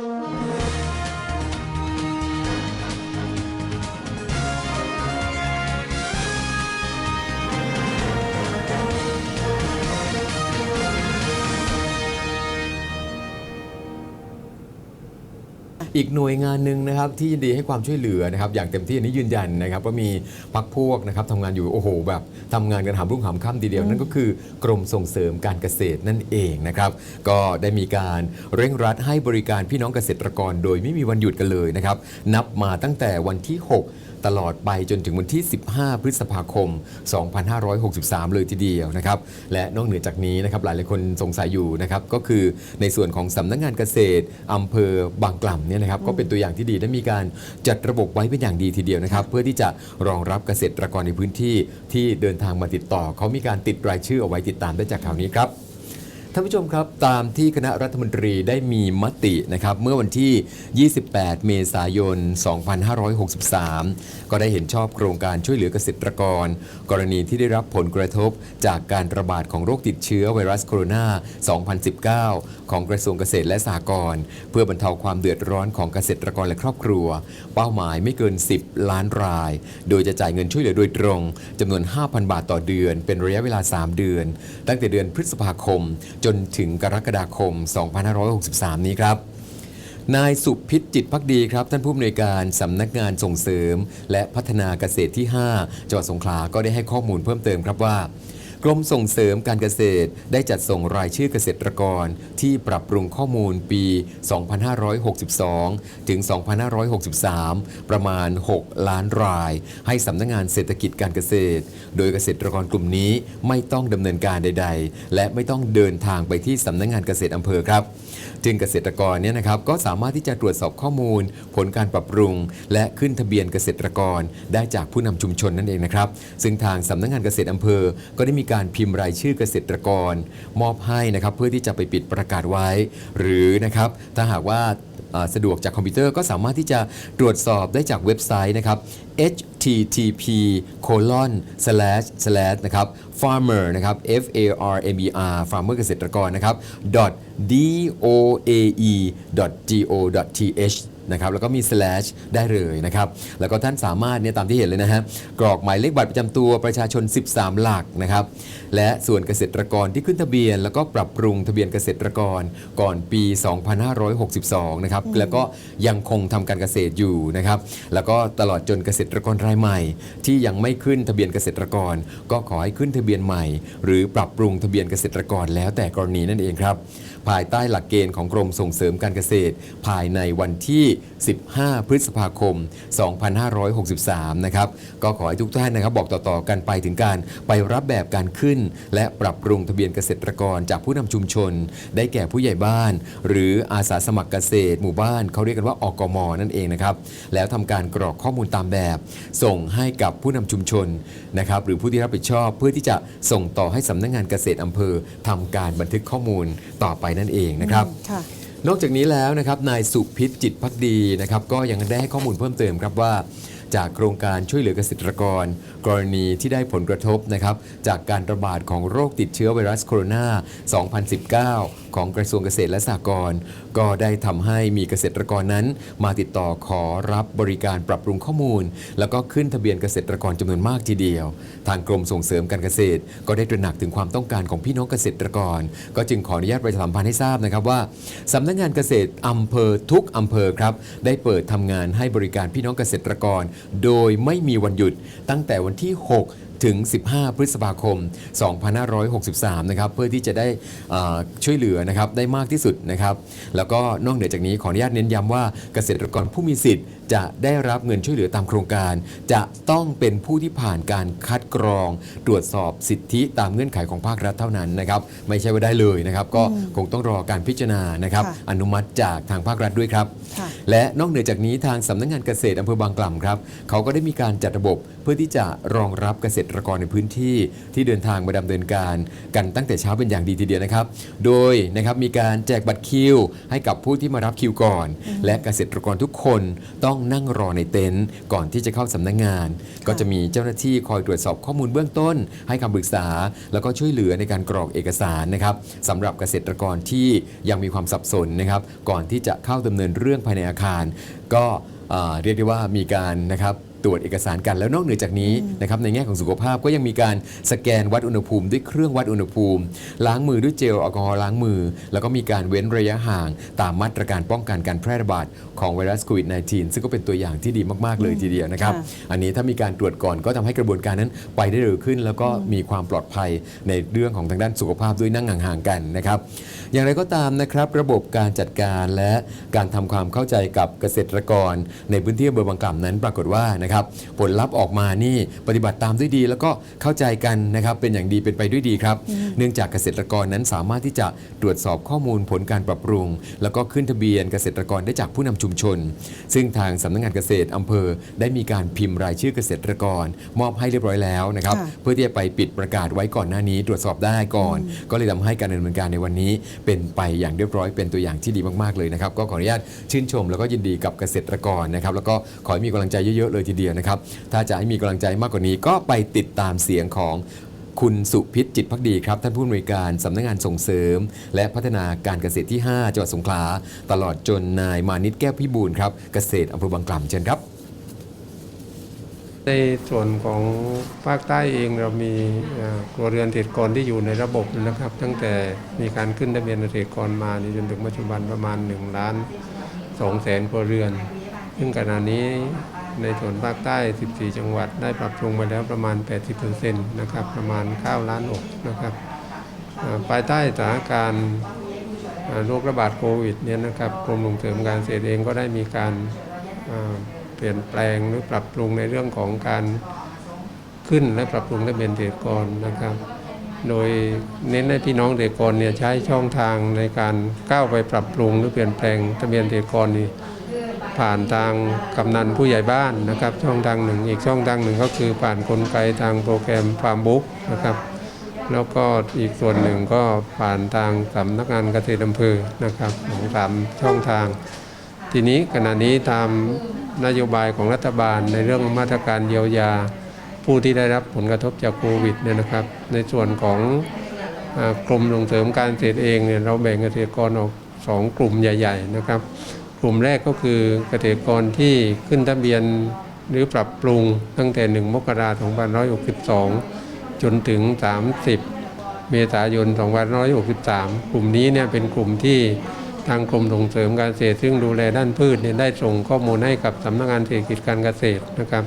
Bye. อีกหน่วยงานหนึ่งนะครับที่ยินดีให้ความช่วยเหลือนะครับอย่างเต็มที่อันนี้ยืนยันนะครับว่ามีพักพวกนะครับทำงานอยู่โอ้โหแบบทำงานกันหามรุ่งหามค่ำทีเดียว นั่นก็คือกรมส่งเสริมการเกษตรนั่นเองนะครับก็ได้มีการเร่งรัดให้บริการพี่น้องเกษตรกร โดยไม่มีวันหยุดกันเลยนะครับนับมาตั้งแต่วันที่ 6 ตลอดไปจนถึงวันที่ 15 พฤษภาคม 2563 เลยทีเดียวนะครับ และนอกเหนือจากนี้นะครับหลายหลายคนสงสัยอยู่นะครับก็คือในส่วนของสำนักงานเกษตรอำเภอบางกล่ำเนี่ยนะครับก็เป็นตัวอย่างที่ดีได้มีการจัดระบบไว้เป็นอย่างดีทีเดียวนะครับ เพื่อที่จะรองรับเกษตรกรในพื้นที่ที่เดินทางมาติดต่อ เขามีการติดรายชื่อเอาไว้ติดตามได้จากข่าวนี้ครับ ท่านผู้ชมครับ ตามที่คณะรัฐมนตรีได้มีมตินะครับ เมื่อวันที่ 28 เมษายน 2563 ก็ได้เห็นชอบโครงการช่วยเหลือเกษตรกร กรณีที่ได้รับผลกระทบจากการระบาดของโรคติดเชื้อไวรัสโคโรนา 2019 ของกระทรวงเกษตรและสหกรณ์เพื่อบรรเทาความเดือดร้อนของเกษตรกรและครอบครัว เป้าหมายไม่เกิน 10 ล้านราย โดยจะจ่ายเงินช่วยเหลือโดยตรงจำนวน 5,000 บาทต่อเดือน เป็นระยะเวลา 3 เดือน ตั้งแต่เดือนพฤษภาคมจนถึงกรกฎาคม 2563 นี้ครับนายสุพิษจิตพักดีครับ ท่านผู้อำนวยการสำนักงานส่งเสริม และพัฒนาเกษตรที่ 5 จังหวัดสงขลาก็ได้ให้ข้อมูลเพิ่มเติมครับว่า กรมส่งเสริมการเกษตรได้จัดส่งรายชื่อเกษตรกรที่ปรับปรุงข้อมูลปี 2562 ถึง 2563 ประมาณ 6 ล้านราย ให้สำนักงานเศรษฐกิจการเกษตร โดยเกษตรกรกลุ่มนี้ไม่ต้องดำเนินการใด ๆ และไม่ต้องเดินทางไปที่สำนักงานเกษตรอำเภอครับ จึงเกษตรกรเนี่ยนะครับก็สามารถที่จะตรวจสอบข้อมูล ผลการปรับปรุง และขึ้นทะเบียนเกษตรกร ได้จากผู้นำชุมชนนั่นเองนะครับ ซึ่งทางสำนักงานเกษตรอำเภอ ก็ได้มีการพิมพ์รายชื่อเกษตรกร มอบให้นะครับเพื่อที่จะไปปิดประกาศไว้ หรือนะครับถ้าหากว่า สะดวกจากคอมพิวเตอร์ก็สามารถที่จะตรวจสอบได้จากเว็บไซต์นะครับ http colon slash slash นะครับ farmer นะครับ f a r m e r farmer เกษตรกรนะครับ dot d o a e dot g o dot t h นะครับแล้วก็มี slash ได้เลยนะครับแล้วก็ท่านสามารถเนี่ยตามที่เห็นเลยนะฮะกรอกหมายเลขบัตรประจำตัวประชาชน 13 หลักนะครับและส่วนเกษตรกรที่ขึ้นทะเบียน แล้วก็ปรับปรุงทะเบียนเกษตรกรก่อนปี 2562 นะครับแล้วก็ยังคงทำการเกษตรอยู่นะครับแล้วก็ตลอดจนเกษตรกรรายใหม่ ที่ยังไม่ขึ้นทะเบียนเกษตรกร ก็ขอให้ขึ้นทะเบียนใหม่ หรือปรับปรุงทะเบียนเกษตรกรแล้วแต่กรณีนั่นเองครับ ภายใต้หลักเกณฑ์ของกรมส่งเสริมการเกษตร ภายในวันที่ 15 พฤษภาคม 2563 นะครับ ก็ขอให้ทุกท่านนะครับ บอกต่อๆกันไปถึงการไปรับแบบการขึ้น และปรับปรุงทะเบียนเกษตรกรจากผู้นำชุมชน ได้แก่ผู้ใหญ่บ้าน หรืออาสาสมัครเกษตร หมู่บ้านเขาเรียกกันว่าอกมนั่นเองนะครับ แล้วทำการกรอกข้อมูลตามแบบ ส่งให้กับผู้นำชุมชนนะครับหรือผู้ที่รับผิดชอบเพื่อที่จะส่งต่อให้สำนักงานเกษตรอำเภอทำการบันทึกข้อมูลต่อไปนั่นเองนะครับค่ะนอกจากนี้แล้วนะครับนายสุพิษจิตพักดีนะครับก็ยังได้ให้ข้อมูลเพิ่มเติมครับว่าจากโครงการช่วยเหลือเกษตรกร กรณีที่ได้ผลกระทบนะครับจากการระบาดของโรคติดเชื้อไวรัสโคโรนา2019 ของกระทรวงเกษตรและสหกรณ์ก็ได้ทำให้มีเกษตรกรนั้น มาติดต่อขอรับบริการปรับปรุงข้อมูล แล้วก็ขึ้นทะเบียนเกษตรกรจำนวนมากทีเดียว ทางกรมส่งเสริมการเกษตร ก็ได้ตระหนักถึงความต้องการของพี่น้องเกษตรกร ก็จึงขออนุญาตประชาสัมพันธ์ให้ทราบนะครับว่าสำนักงานเกษตรอำเภอทุกอำเภอครับได้เปิดทำงานให้บริการพี่น้องเกษตรกร โดยไม่มีวันหยุดตั้งแต่วันที่ 6 ถึง 15 พฤษภาคม 2563 นะครับ เพื่อที่จะได้ช่วยเหลือนะครับได้มากที่สุดนะครับ แล้วก็นอกเหนือจากนี้ขออนุญาตเน้นย้ำว่าเกษตรกรผู้มีสิทธิ์ จะได้รับเงินช่วยเหลือตามโครงการ จะต้องเป็นผู้ที่ผ่านการคัดกรอง ตรวจสอบสิทธิตามเงื่อนไขของภาครัฐเท่านั้นนะครับไม่ใช่ว่าได้เลยนะครับ ก็คงต้องรอการพิจารณานะครับค่ะอนุมัติจากทางภาครัฐด้วยครับค่ะและนอกเหนือจากนี้ทางสำนักงานเกษตรอำเภอบางกล่ำครับเขาก็ได้มีการจัดระบบเพื่อที่จะรองรับเกษตรกรในพื้นที่ ที่เดินทางมาดำเนินการกันตั้งแต่เช้าเป็นอย่างดีทีเดียวนะครับ โดยนะครับมีการแจกบัตรคิว ให้กับผู้ที่มารับคิวก่อน และเกษตรกรทุกคนต้องนั่งรอในเต็นท์ก่อนที่จะเข้าสำนักงาน ก็จะมีเจ้าหน้าที่คอยตรวจสอบข้อมูลเบื้องต้น ให้คำปรึกษา แล้วก็ช่วยเหลือในการกรอกเอกสารนะครับสำหรับเกษตรกรที่ยังมีความสับสนนะครับก่อนที่จะเข้าดำเนินเรื่องภายในอาคาร ก็เอ่อเรียกได้ว่ามีการนะครับ ตรวจเอกสารกันแล้วนอกเหนือจากนี้นะครับในแง่ของสุขภาพก็ยังมีการสแกนวัดอุณหภูมิด้วยเครื่องวัดอุณหภูมิ ล้างมือด้วยเจลแอลกอฮอล์ล้างมือ แล้วก็มีการเว้นระยะห่าง ตามมาตรการป้องกันการแพร่ระบาดของไวรัสโควิด -19 ซึ่งก็เป็นตัวอย่างที่ดีมากๆเลยทีเดียวนะครับค่ะอันนี้ถ้ามีการตรวจก่อนก็ทำให้กระบวนการนั้นไปได้เร็วขึ้น แล้วก็มีความปลอดภัยในเรื่องของทางด้านสุขภาพด้วยนั่งห่างๆกันนะครับ อย่างไรก็ตามนะครับ ระบบการจัดการและการทำความเข้าใจกับเกษตรกร ในพื้นที่อำเภอบางกล่ำนั้นปรากฏว่านะครับผลลัพธ์ออกมานี่ปฏิบัติตามด้วยดี แล้วก็เข้าใจกันนะครับเป็นอย่างดีเป็นไปด้วยดีครับ เนื่องจากเกษตรกรนั้นสามารถที่จะตรวจสอบข้อมูลผลการปรับปรุง แล้วก็ขึ้นทะเบียนเกษตรกรได้จากผู้นำชุมชน ซึ่งทางสำนักงานเกษตรอำเภอ ได้มีการพิมพ์รายชื่อเกษตรกร มอบให้เรียบร้อยแล้วนะครับค่ะเพื่อที่จะไปปิดประกาศไว้ก่อนหน้านี้ ตรวจสอบได้ก่อน ก็เลยทำให้การดำเนินการในวันนี้ เป็นไปอย่างเรียบร้อยเป็นตัวอย่างที่ดีมากๆเลยนะครับก็ขออนุญาตชื่นชม แล้วก็ยินดีกับเกษตรกรนะครับแล้วก็ขอให้มีกำลังใจเยอะๆเลยทีเดียวนะครับ ถ้าจะให้มีกำลังใจมากกว่านี้ก็ไปติดตามเสียงของคุณสุพิษจิตพักดีครับ ท่านผู้อำนวยการสำนักงานส่งเสริม และพัฒนาการเกษตรที่ 5 จังหวัดสงขลา ตลอดจนนายมานิตแก้วพิบูลครับ เกษตรอำเภอบางกล่ำเชิญครับ ในส่วนของภาคใต้เองเรามีเอ่อครัวเรือนเกษตรกรที่อยู่ในระบบนะครับ ตั้งแต่มีการขึ้นทะเบียนเกษตรกรมานี่จนถึงปัจจุบันประมาณ1ล้าน2แสนครัวเรือน ซึ่งขณะนี้ ในส่วนภาคใต้ 14 จังหวัด ได้ปรับปรุงไปแล้วประมาณ 80%นะครับ ประมาณ 9 ล้านอกนะครับภายใต้สถานการณ์โรคระบาดโควิดเนี่ยนะครับกรมส่งเสริมการเกษตรเองก็ได้มีการเปลี่ยนแปลงหรือปรับปรุงในเรื่องของการขึ้นและปรับปรุงทะเบียนเกษตรกรนะครับ โดยเน้นให้พี่น้องเกษตรกรเนี่ยใช้ช่องทางในการก้าวไปปรับปรุงหรือเปลี่ยนแปลงทะเบียนเกษตรกรนี่ ผ่านทางกำนันผู้ใหญ่บ้านนะครับ ช่องทางหนึ่ง อีกช่องทางหนึ่งก็คือผ่านกลไกทางโปรแกรมฟาร์มบุ๊กนะครับ แล้วก็อีกส่วนหนึ่งก็ผ่านทางสำนักงานเกษตรอำเภอนะครับของสามช่องทาง ทีนี้ขณะนี้ตามนโยบายของรัฐบาลในเรื่องมาตรการเยียวยาผู้ที่ได้รับผลกระทบจากโควิดเนี่ยนะครับ ในส่วนของอากรมส่งเสริมการเกษตรเองเนี่ยเราแบ่งเกษตรกรออกสองกลุ่มใหญ่ ๆ นะครับ กลุ่มแรกก็คือเกษตรกรที่ขึ้นทะเบียนหรือปรับปรุงตั้งแต่ 1 มกราคม2562 จนถึง 30 เมษายน2563 กลุ่มนี้เนี่ยเป็นกลุ่มที่ทางกรมส่งเสริมการเกษตร ซึ่งดูแลด้านพืชเนี่ยได้ส่งข้อมูลให้กับสำนักงานเศรษฐกิจการเกษตรนะครับ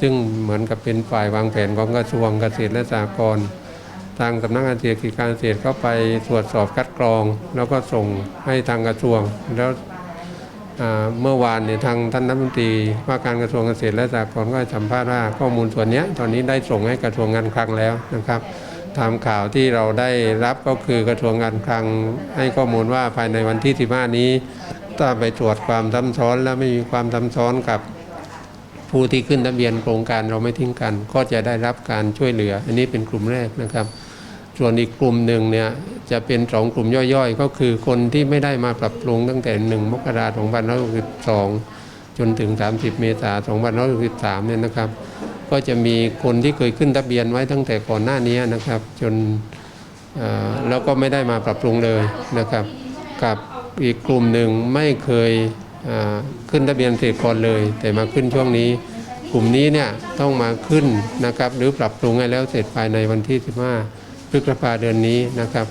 ซึ่งเหมือนกับเป็นฝ่ายวางแผนของกระทรวงเกษตรและสหกรณ์ทางสำนักงานเศรษฐกิจการเกษตรเข้าไปตรวจสอบคัดกรอง แล้วก็ส่งให้ทางกระทรวงแล้ว เมื่อวานเนี่ยทางท่านรัฐมนตรีว่าการกระทรวงเกษตรและสหกรณ์ก็สัมภาษณ์ว่าข้อมูลส่วนนี้ตอนนี้ได้ส่งให้กระทรวงการคลังแล้วนะครับตามข่าวที่เราได้รับก็คือกระทรวงการคลังให้ข้อมูลว่าภายในวันที่ 15 นี้ถ้าไปตรวจความซ้ำซ้อนและไม่มีความซ้ำซ้อนกับผู้ที่ขึ้นทะเบียนโครงการเราไม่ทิ้งกัน ก็จะได้รับการช่วยเหลือ อันนี้เป็นกลุ่มแรกนะครับ ส่วนอีกกลุ่มหนึ่งเนี่ยจะเป็นสองกลุ่มย่อยๆ ก็คือคนที่ไม่ได้มาปรับปรุงตั้งแต่ 1 มกราคม2562 จนถึง 30 เมษายน2563 เนี่ยนะครับ ก็จะมีคนที่เคยขึ้นทะเบียนไว้ตั้งแต่ก่อนหน้านี้นะครับ จนแล้วก็ไม่ได้มาปรับปรุงเลยนะครับ กับอีกกลุ่มหนึ่งไม่เคยขึ้นทะเบียนเกษตรกรเลย แต่มาขึ้นช่วงนี้ กลุ่มนี้เนี่ยต้องมาขึ้นนะครับหรือปรับปรุงให้แล้วเสร็จภายในวันที่ 15 พฤษภาเดือนนี้นะครับ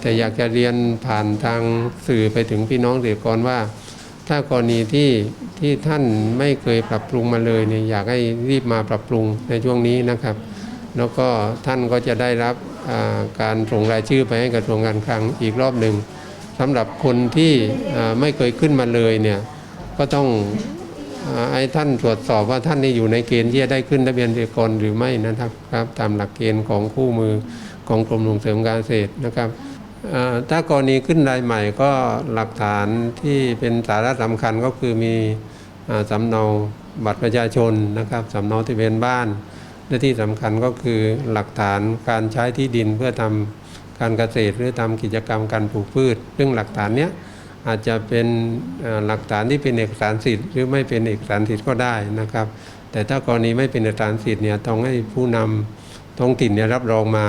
แต่อยากจะเรียนผ่านทางสื่อไปถึงพี่น้องเกษตรกรว่า ถ้ากรณีที่ที่ท่านไม่เคยปรับปรุงมาเลยเนี่ยอยากให้รีบมาปรับปรุงในช่วงนี้นะครับ แล้วก็ท่านก็จะได้รับการส่งรายชื่อไปให้กระทรวงการคลังอีกรอบหนึ่งสำหรับคนที่ไม่เคยขึ้นมาเลยเนี่ยก็ต้องอาให้ท่านตรวจสอบว่าท่านนี่อยู่ในเกณฑ์ที่จะได้ขึ้นทะเบียนเกษตรกรหรือไม่นะครับครับ ตามหลักเกณฑ์ของคู่มือ ของกรมส่งเสริมการเกษตรนะครับถ้ากรณีขึ้นรายใหม่ก็หลักฐานที่เป็นสาระสำคัญก็คือมีสำเนาบัตรประชาชนนะครับสำเนาทะเบียนบ้าน และที่สำคัญก็คือหลักฐานการใช้ที่ดินเพื่อทำการเกษตรหรือทำกิจกรรมการปลูกพืช ซึ่งหลักฐานเนี้ยอาจจะเป็นหลักฐานที่เป็นเอกสารสิทธิ์หรือไม่เป็นเอกสารสิทธิ์ก็ได้นะครับ แต่ถ้ากรณีไม่เป็นเอกสารสิทธิ์เนี่ยต้องให้ผู้นำท้องถิ่นเนี่ยรับรองมา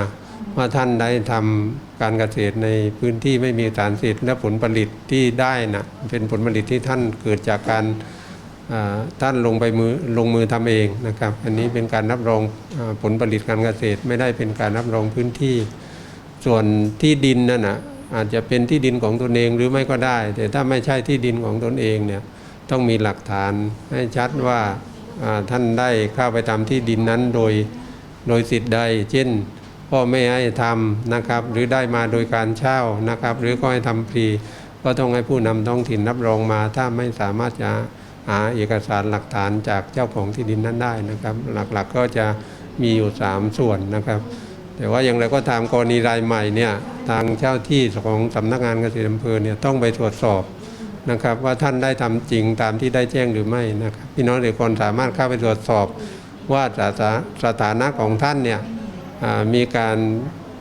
ว่าท่านได้ทำการเกษตรในพื้นที่ไม่มีสารเสิทธิ์และผลผลิตที่ได้นะเป็นผลผลิตที่ท่านเกิดจากการท่านลงไปมือลงมือทำเองนะครับ อันนี้เป็นการรับรองอผลผลิตการเกษตรไม่ได้เป็นการรับรองพื้นที่ ส่วนที่ดินนั่นนะอาจจะเป็นที่ดินของตนเองหรือไม่ก็ได้ แต่ถ้าไม่ใช่ที่ดินของตนเองเนี่ยต้องมีหลักฐานให้ชัดว่าอ่าท่านได้เข้าไปทำที่ดินนั้นโดยโดยสิทธิ์ใด เช่น พ่อไม่ให้ทำนะครับ หรือได้มาโดยการเช่านะครับ หรือก็ให้ทำฟรีก็ต้องให้ผู้นำท้องถิ่นรับรองมา ถ้าไม่สามารถจะหาเอกสารหลักฐานจากเจ้าของที่ดินนั้นได้นะครับ หลักๆก็จะมีอยู่ 3 ส่วนนะครับ แต่ว่าอย่างไรก็ตามกรณีรายใหม่เนี่ยทางเจ้าที่ของสำนักงานเกษตรอำเภอเนี่ยต้องไปตรวจสอบนะครับว่าท่านได้ทำจริงตามที่ได้แจ้งหรือไม่นะครับพี่น้องเกษตรกรสามารถเข้าไปตรวจสอบว่าสถานะของท่านเนี่ย มีการ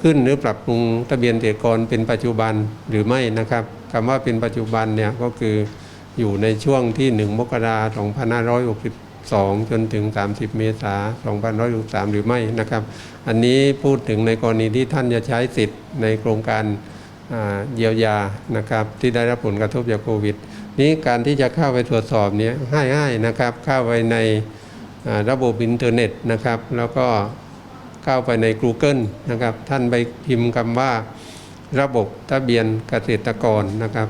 ขึ้นหรือปรับปรุงทะเบียนเกษตรกรเป็นปัจจุบันหรือไม่นะครับคำว่าเป็นปัจจุบันเนี่ยก็คืออยู่ในช่วงที่ 1 มกราคม2562 จนถึง 30 เมษายน2563 หรือไม่นะครับ อันนี้พูดถึงในกรณีที่ท่านจะใช้สิทธิ์ในโครงการเยียวยานะครับที่ได้รับผลกระทบจากโควิด นี้การที่จะเข้าไปตรวจสอบเนี้ง่ายๆนะครับเข้าไปในระบบอินเทอร์เน็ตนะครับ แล้วก็ เข้าไปใน Google นะครับ ท่านไปพิมพ์คำว่าระบบทะเบียนเกษตรกรนะครับ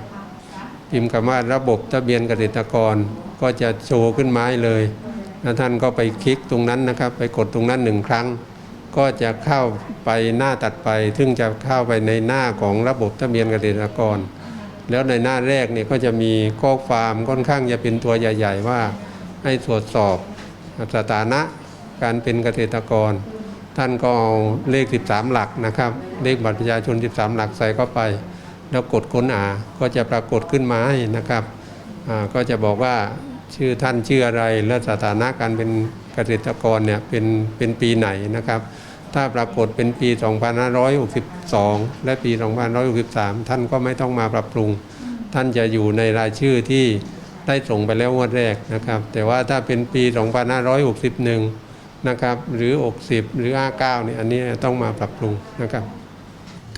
พิมพ์คำว่าระบบทะเบียนเกษตรกร ก็จะโชว์ขึ้นมาเลยแล้วท่านก็ไปคลิกตรงนั้นนะครับ ไปกดตรงนั้นหนึ่งครั้ง ก็จะเข้าไปหน้าตัดไป ซึ่งจะเข้าไปในหน้าของระบบทะเบียนเกษตรกร แล้วในหน้าแรกเนี่ยก็จะมีข้อความค่อนข้างจะเป็นตัวใหญ่ ๆ ว่าให้ตรวจสอบสถานะการเป็นเกษตรกร ท่านก็เอาเลข 13 หลักนะครับ เลขบัตรประชาชน 13 หลักใส่เข้าไป แล้วกดค้นหาก็จะปรากฏขึ้นมาให้นะครับก็จะบอกว่าชื่อท่านชื่ออะไรและสถานะการเป็นเกษตรกรเนี่ยเป็นเป็นปีไหนนะครับ ถ้าปรากฏเป็นปี 2562 และปี 2563 ท่านก็ไม่ต้องมาปรับปรุง ท่านจะอยู่ในรายชื่อที่ได้ส่งไปแล้วงวดแรกนะครับ แต่ว่าถ้าเป็นปี 2561 นะครับหรือ 60 หรือ 59เนี่ยอันนี้ต้องมาปรับปรุงนะครับ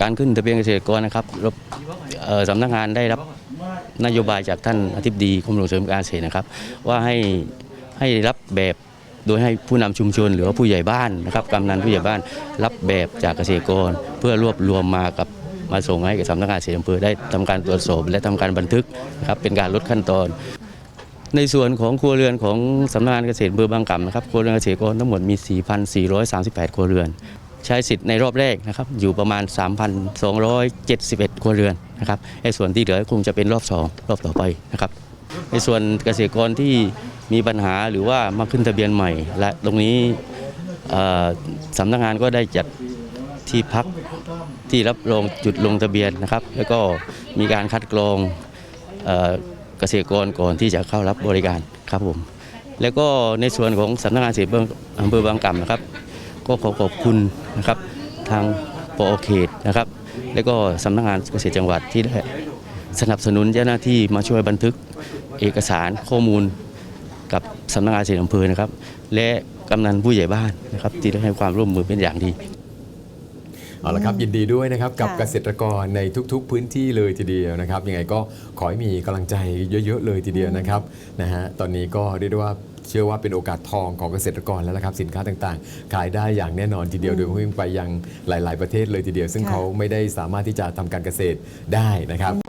การขึ้นทะเบียนเกษตรกรนะครับรบเอ่อสำนักงานได้รับนโยบายจากท่านอธิบดีกรมส่งเสริมการเกษตรนะครับ ว่าให้ให้รับแบบโดยให้ผู้นำชุมชนหรือว่าผู้ใหญ่บ้านนะครับกำนันผู้ใหญ่บ้านรับแบบจากเกษตรกร เพื่อรวบรวมมากับมาส่งให้กับสำนักงานเกษตรอำเภอได้ทำการตรวจสอบ และทำการบันทึกนะครับเป็นการลดขั้นตอน ในส่วนของครัวเรือนของสำนักงานเกษตรอำเภอบางกล่ำนะครับครัวเรือนเกษตรกรทั้งหมดมี 4,438 ครัวเรือน ใช้สิทธิ์ในรอบแรกนะครับอยู่ประมาณ 3,271 ครัวเรือนนะครับไอ้ส่วนที่เหลือคงจะเป็นรอบ 2 รอบต่อไปนะครับในส่วนเกษตรกรที่มีปัญหาหรือว่ามาขึ้นทะเบียนใหม่ และตรงนี้สำนักงานก็ได้จัดที่พักที่รับรองจุดลงทะเบียนนะครับ แล้วก็มีการคัดกรอง เกษตรกรก่อนที่จะเข้ารับบริการครับผม แล้วก็ในส่วนของสำนักงานเกษตรอำเภอบางกล่ำนะครับ ก็ขอขอบคุณนะครับทางปอเขตนะครับ และก็สำนักงานเกษตรจังหวัดที่ได้สนับสนุนเจ้าหน้าที่มาช่วยบันทึกเอกสารข้อมูลกับสำนักงานเกษตรอำเภอนะครับ และกำนันผู้ใหญ่บ้านนะครับที่ได้ให้ความร่วมมือเป็นอย่างดี เอาละครับยินดีด้วยนะครับกับค่ะเกษตรกรในทุกๆ พื้นที่เลยทีเดียวนะครับยังไงก็ขอให้มีกำลังใจเยอะๆเลยทีเดียวนะครับนะฮะตอนนี้ก็เรียกได้ว่าเชื่อว่าเป็นโอกาสทองของเกษตรกรแล้วละครับสินค้าต่างๆ ขายได้อย่างแน่นอนทีเดียวโดยวิ่งไปยังหลาย ๆประเทศเลยทีเดียว ซึ่งค่ะเขาไม่ได้สามารถที่จะทำการเกษตรได้นะครับ